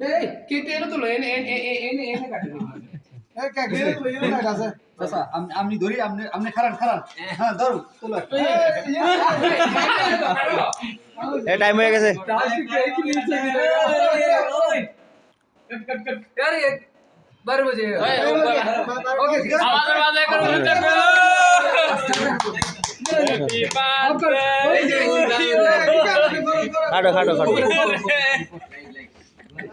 এই কেটে এনে তুলো এনে আমি ধরি আপনি আপনি খারান খারান হ্যাঁ ধরুন টাইম হয়ে গেছে বারো বাজে খাটো খাটো খাটো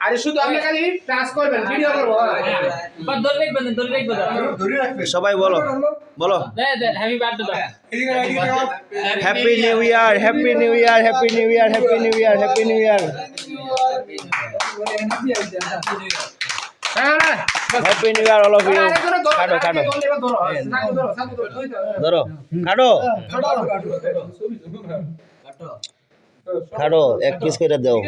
আরে শুধু আপনি খালি করবেন ভিডিও করব বা ধরে রাখবেন ধরে রাখবেন ধরে রাখবে। সবাই বলো। বলো। Happy birthday happy new year happy new year happy new year happy new year happy new year হ্যাঁ happy new year all of you খাটো খাটো ধরো খাটো খাটো এক পিস করে দাও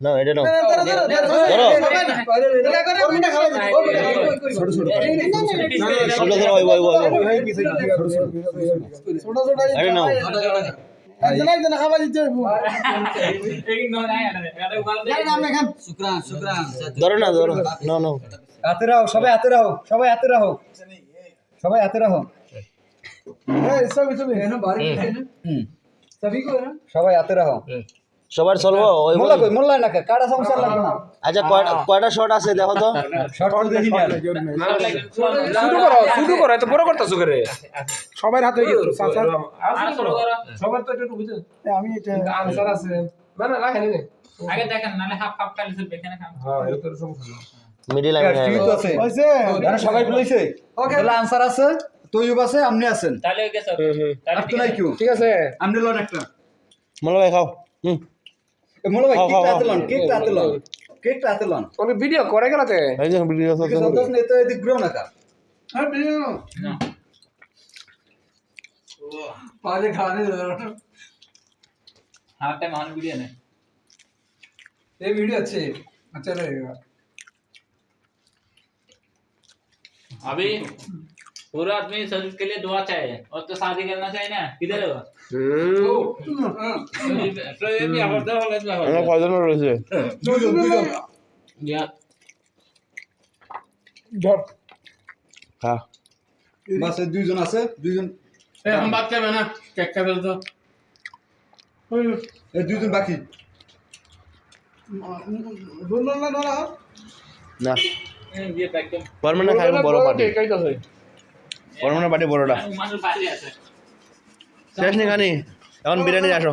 না এটা নাও ধরো ছোট ছোট ছোট ওই ওই ওই। ছোট ছোট আরে নাও ধরো না ধরো নো নো হাতে রাখো সবাই হাতে রাখো সবাই হাতে রাখো সবাই হাতে রাখো। এই সবই হাতে রাখো। সবার চলবো? ওই মোল্লা কই? মোল্লা না কাটা সমস্যা লাগবে না আচ্ছা কয়টা কয়টা শট আছে দেখো তো? শর্ট করে দেখি না শুরু করো শুরু করো এত বড় করতেছো করে। সবার হাতে গিয়ে সাসার সবার তো একটু বুঝে আমি এটা আনসার আছে। না না লাগে না আগে দেখেন নালে হাফ হাফ খালি চলবে এখানে খান। হ্যাঁ এটা তো সমস্যা মিডিল লাইন ঠিক আছে হইছে জানো সবাই বলেছে তাহলে আনসার আছে তৈয়ব আছে আপনি আছেন তাহলে হয়ে গেছে তাহলে আর তো নাই কেউ ঠিক আছে আপনি লন একটা মনে ভাই খাও হুম এ মোল্লা ভাই খাও, খাও, কেকটা হাতে খাও। লন কেকটা হাতে লন কেকটা হাতে লন ওকে ভিডিও করে গেলাতে এই যে ভিডিও ঠিক আছে সন্তোষ নেই তো এদিক ঘুরেও না কা হ্যাঁ বিয়ে পালে খাওয়ানে হাফ টাইম হন ভিডিও নে এই ভিডিও আছে আচ্ছা रहेगा अभी पूरा आदमी सर के लिए दुआ चाहिए और तो शादी करना चाहिए ना किधर हो तो ये भी आवाज दो हले दो আমরা কয়জন রয়েছে দুজন দুজন या ধর হ্যাঁ বাস এই দুইজন আছে দুইজন এ हम बात कर ना কেক কাটল তো এই দুইজন বাকি বললো না বর্মনা খাইব বড় পার্টি। বর্মনা পার্টি বড়টা। শেষ নেই খানি এখন বিরিয়ানি আসো।